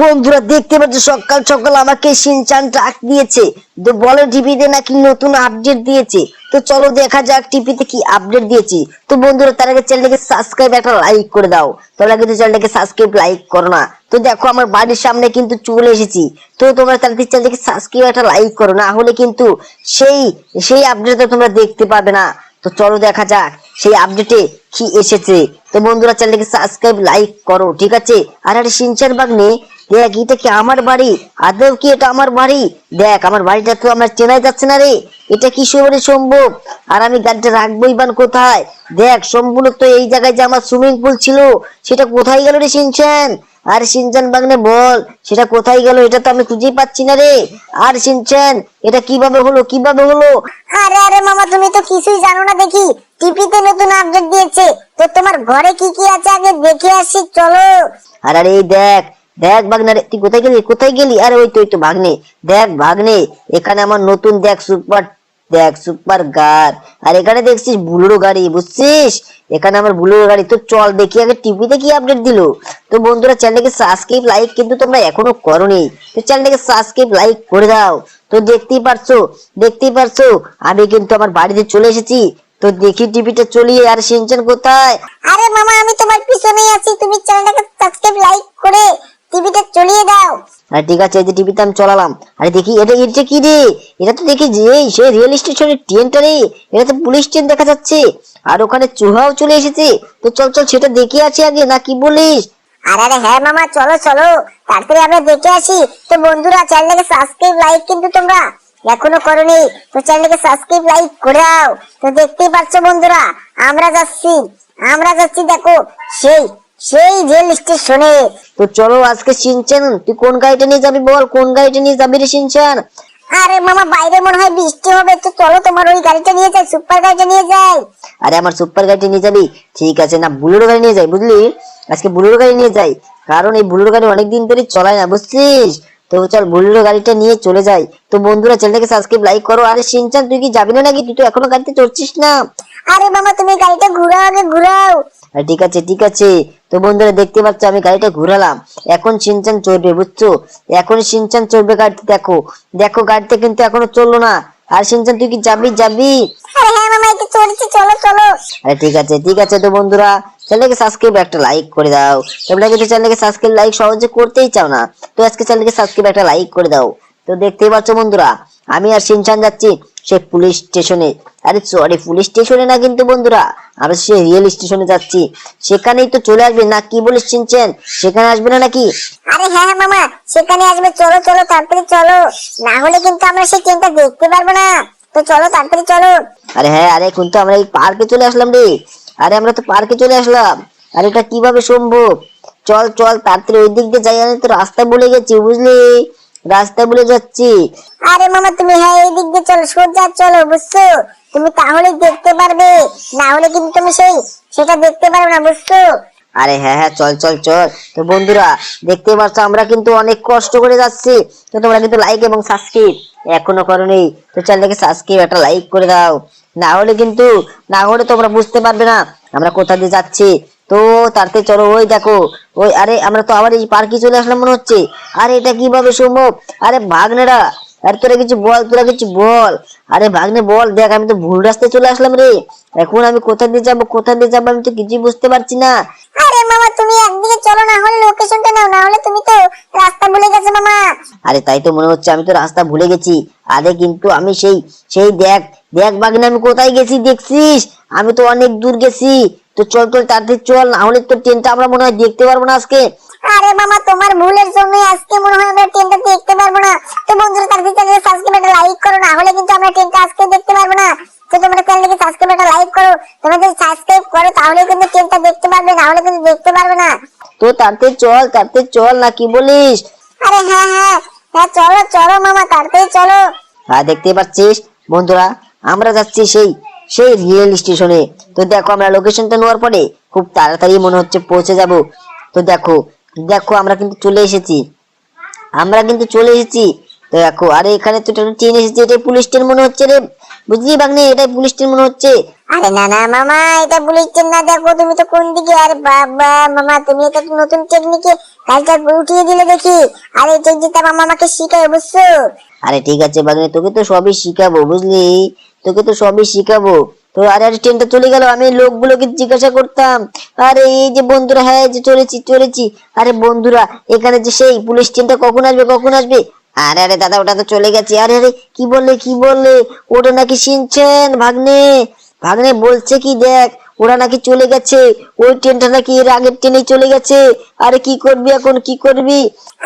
বন্ধুরা, দেখতে পাচ্ছ সকাল সকাল আমাকে সিনচান ডাক দিয়েছে। তো বলে, টিভিতে নাকি নতুন আপডেট দিয়েছে? তো চলো দেখা যাক টিভিতে কি আপডেট দিয়েছি। তো বন্ধুরা, তার আগে চ্যানেলটাকে সাবস্ক্রাইব একটা লাইক করে দাও। তোমরা কিন্তু চ্যানেলটাকে সাবস্ক্রাইব লাইক করো না। তো দেখো, আমার বাড়ির সামনে কিন্তু চলে এসেছি। তো তোমরা তাড়াতাড়ি চ্যানেলটাকে সাবস্ক্রাইব একটা লাইক করো। না হলে কিন্তু সেই সেই আপডেটটা তোমরা দেখতে পাবে না। তো চলো দেখা যাক, সেই আপডেটে কি এসেছে। তো বন্ধুরা, চ্যানেলটাকে সাবস্ক্রাইব লাইক করো, ঠিক আছে? আর আরে সিনচান বাগনে দেখ এটা কি আমার বাড়ি? আদৌ কি এটা আমার বাড়ি? দেখ আমার বাড়িটা তো আমার চেনাই যাচ্ছে না রে। এটা কি সম্ভব? আর আমি গাড়িটা রাখবোই বান কোথায়? দেখ সম্পূর্ণ তো এই জায়গায় যে আমার সুইমিং পুল ছিল সেটা কোথায় গেল রে সিনচান আর সিনচান বাগনে বল সেটা কোথায় গেল এটা তো আমি খুঁজেই পাচ্ছি না রে। আর সিনচান এটা কীভাবে হলো কীভাবে হলো? আরে আরে মামা তুমি তো কিছুই জানো না দেখি। টিভিতে নতুন আপডেট দিয়েছে। তো তোমার ঘরে কি কি আছে আগে দেখে আসি চলো। আর আরে দেখ দেখ ভাগ্নে তুই কোথায় গেলি? কোথায় গেলি? আরে ওই তো ওই তো ভাগ্নে। দেখ ভাগ্নে, এখানে আমার নতুন দেখ সুপার দেখ সুপার কার আর এখানে দেখছিস বুলেরো গাড়ি, বুঝছিস? এখানে আমার বুলেরো গাড়ি। তো চল দেখি, আগে টিভিতে কি আপডেট দিলো? তো বন্ধুরা, চ্যানেলটাকে সাবস্ক্রাইব লাইক কিন্তু তোমরা এখনও করোনি। তো চ্যানেলটাকে সাবস্ক্রাইব লাইক করে দাও। তো দেখতেই পারছ দেখতেই পারছ, আমি কিন্তু আমার বাড়িতে চলে এসেছি। তো দেখি টিভিটা চলিয়ে, আর সিনচান কোথায়? আরে মামা, আমি তোমার পিছনেই আছি। তুমি চ্যানেলটাকে সাবস্ক্রাইব লাইক করে টিভিটা চলিয়ে দাও আর ঠিক আছে, এই যে টিভিতে আমি চলালাম। আরে দেখি, এটা এটা কি রে? এটা তো দেখি যে এই সে রিয়েল স্টেশনের ট্রেনটা রে। এটা তো পুলিশ ট্রেন দেখা যাচ্ছে। আর ওখানে চুহাও চলে এসেছে। তো চল চল, সেটা দেখে আছি আগে, না কি বলিস? আরে আরে হ্যাঁ মামা, চলো চলো। তাড়াতাড়ি আমরা দেখে আসি। তো বন্ধুরা চ্যানেলটাকে সাবস্ক্রাইব লাইক কিন্তু তোমরা এখনও করনি, তো চ্যানেলটাকে সাবস্ক্রাইব লাইক করে দাও। তো দেখতেই পাচ্ছ বন্ধুরা, আমরা যাচ্ছি। আমরা যাচ্ছি, দেখো, সেই সেই রেল স্টেশনে তো চলো আজকে সিনচান তুই কোন গাড়িটা নিয়ে যাবি বল? কোন গাড়িটা নিয়ে যাবি রে সিনচান? আরে মামা বাইরে মনে হয় বৃষ্টি হবে তো চলো তোমার ওই গাড়িটা নিয়ে যাই সুপার গাড়িটা নিয়ে যাই। আরে আমার সুপার গাড়িটা নিয়ে যাবি? ঠিক আছে না বুলেরো গাড়ি নিয়ে যাই বুঝলি? আজকে বুলেরো গাড়ি নিয়ে যাই কারণ এই বুলেরো গাড়ি অনেকদিন ধরে চলায় না বুঝছিস? তো চল বুলেরো গাড়িটা নিয়ে চলে যাই। তো বন্ধুরা চ্যানেলটাকে সাবস্ক্রাইব লাইক করো। আরে সিনচান তুই কি যাবি না নাকি? তুই তো এখনও গাড়িতে চড়ছিস না। আরে মামা তুমি গাড়িটা ঘুরাও আগে ঘুরাও। আরে ঠিক আছে ঠিক আছে। তো বন্ধুরা দেখতে পাচ্ছ আমি গাড়িটা ঘুরালাম। এখন সিনচান চড়বে বুঝছ? এখন সিনচান চড়বে গাড়িতে দেখো। দেখো গাড়িতে কিন্তু এখনও চলল না। আর সিনচান তুই কি যাবি যাবি? আরে হ্যাঁ মামা একটু চলছি চলো চলো। আরে ঠিক আছে ঠিক আছে তো বন্ধুরা। চ্যানেলকে সাবস্ক্রাইব একটা লাইক করে দাও। তোমরা কিন্তু চ্যানেলকে সাবস্ক্রাইব লাইক সহজে করতেই চাও না। তো আজকে চ্যানেলকে সাবস্ক্রাইব একটা লাইক করে দাও। তো দেখতেই পাচ্ছ বন্ধুরা আমি আর সিনচান যাচ্ছি সে পুলিশ স্টেশনে আরে সরি পুলিশ স্টেশনে না কিন্তু বন্ধুরা আমরা সে রিয়েল স্টেশনে যাচ্ছি। সেখানেই তো চলে আসবে না কি বলিস সিনচেন সেখানে আসবে না নাকি? আরে হ্যাঁ হ্যাঁ মামা সেখানে আসবে চলো চলো তাড়াতাড়ি চলো। না হলে কিন্তু আমরা সেই ট্রেনটা দেখতে পারব না। তো চলো তাড়াতাড়ি চলো। আরে হ্যাঁ আরে কিন্তু আমরা এই পার্কে চলে আসলাম রে। আরে আমরা তো পার্কে চলে আসলাম। আরে এটা কীভাবে সম্ভব? চল চল তাড়াতাড়ি ওই দিক দিয়ে যাই আমি তো রাস্তা ভুলে গেছি বুঝলি? রাস্তা ভুলে যাচ্ছি। আরে মামা তুমি হ্যাঁ এই দিক দিয়ে চলো সোজা চলো বুঝছ? তুমি তাহলে দেখতে পারবে না হলে কিন্তু তুমি সেই সেটা দেখতে পারবে না বুঝছ? আরে হ্যাঁ হ্যাঁ চল চল চল। তো বন্ধুরা দেখতে পাচ্ছ আমরা কিন্তু অনেক কষ্ট করে যাচ্ছি। তো তোমরা কিন্তু লাইক এবং সাবস্ক্রাইব এখনও করোনি। তো চ্যানেলটাকে সাবস্ক্রাইব একটা লাইক করে দাও। না হলে কিন্তু না হলে তোমরা বুঝতে পারবে না আমরা কোথা দিয়ে যাচ্ছি। তো তাড়াতাড়ি চলো ওই দেখো ওই আরে আমরা তো আবার এই পার্কে চলে আসলাম মনে হচ্ছে। আরে এটা কীভাবে সম্ভব? আরে ভাগ্নেরা আরে তোরা কিছু বল তোরা কিছু বল। আরে ভাগ্নে বল দেখ আমি তো ভুল রাস্তায় চলে আসলাম রে। এখন আমি কোথা দিয়ে যাব কোথা দিয়ে যাব আমি তো কিছুই বুঝতে পারছি না। আরে মামা তুমি একদিকে চলো না হলে লোকেশনটা নাও না হলে তুমি তো রাস্তা ভুলে গেছো মামা। আরে তাই তো মনে হচ্ছে আমি তো রাস্তা ভুলে গেছি। আরে কিন্তু আমি সেই সেই দেখ দেখ বাগনে আমি কোথায় গেছি দেখছিস? আমি তো অনেক দূর গেছি। তো চল চল তাড়াতাড়ি চল না হলে তো ট্রেনটা আমরা মনে হয় দেখতে পারব না আজকে। আরে মামা তোমার ভুলের জন্য আজকে মনে হয় আমরা ট্রেনটা দেখতে পারব না। তো বন্ধুরা তার চ্যানেলে সাবস্ক্রাইব একটা লাইক করো না হলে কিন্তু আমরা ট্রেনটা আজকে দেখতে পারব না। তো তোমরা চ্যানেলকে সাবস্ক্রাইব একটা লাইক করো। তোমরা যদি সাবস্ক্রাইব করো তাহলে কিন্তু ট্রেনটা দেখতে পারবে না হলে কিন্তু দেখতে পারবে না। তো তাড়াতাড়ি চল তাড়াতাড়ি চল না কি বলিস? আরে হ্যাঁ হ্যাঁ হ্যাঁ চলো চলো মামা তাড়াতাড়ি চলো। হ্যাঁ দেখতে পাচ্ছিস? বন্ধুরা আমরা যাচ্ছি সেই সেই রিয়েল স্টেশনে। তো দেখো আমরা লোকেশনটা নেওয়ার পরে খুব তাড়াতাড়ি মনে হচ্ছে পৌঁছে যাব। তো দেখো দেখো আমরা কিন্তু চলে এসেছি। আমরা কিন্তু চলে এসেছি। তো দেখো আরে এখানে তো ট্রেন এসেছে এটা পুলিশ ট্রেন মনে হচ্ছে রে। বুঝলি বাগনে এটা পুলিশ ট্রেন মনে হচ্ছে। আরে না না মামা এটা পুলিশ ট্রেন না দেখো তুমি তো কোন দিকে? আরে বাবা মামা তুমি এটা নতুন টেকনিকে গাড়িটা উঠিয়ে দিলে দেখি। আর এই টেকনিকটা মামা আমাকে শিখায় বুঝছ আরে ঠিক আছে বাগনে তোকে তো সবই শিখাবো বুঝলি? তোকে তো সবই শিখাবো। তো আরে আরে ট্রেনটা চলে গেল, আমি লোকগুলোকে জিজ্ঞাসা করতাম, আরে, এই যে বন্ধুরা হ্যাঁ যে চলেছি চলেছি। আরে, বন্ধুরা, এখানে যে সেই পুলিশ ট্রেনটা কখন আসবে কখন আসবে? আরে আরে, দাদা, ওটা তো চলে গেছে। আরে আরে, কি বললে কি বললে? ওটা নাকি শুনছেন ভাগ্নে। ভাগ্নে বলছে কি, দেখ, ওরা নাকি চলে গেছে। ওই ট্রেনটা নাকি এর আগের ট্রেনেই চলে গেছে। আরে, কি করবি এখন, কি করবি?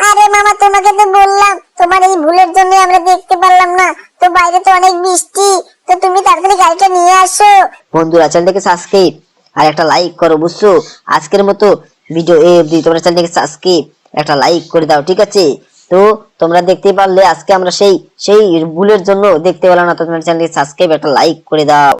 আরে, মামা, তোমাকে তো বললাম, তোমার এই ভুলের জন্য আমরা দেখতে পারলাম না। তো বাইরে তো অনেক বৃষ্টি। তো তুমি তাড়াতাড়ি গাড়িটা নিয়ে আসো। বন্ধুরা চ্যানেলটাকে সাবস্ক্রাইব আর একটা লাইক করো, বুঝছ? আজকের মতো ভিডিও এ অবধি তোমরা চ্যানেলটাকে সাবস্ক্রাইব একটা লাইক করে দাও, ঠিক আছে? তো তোমরা দেখতে পারলে আজকে আমরা সেই সেই ভুলের জন্য দেখতে পেলাম না, তো তোমরা চ্যানেলটাকে সাবস্ক্রাইব একটা লাইক করে দাও।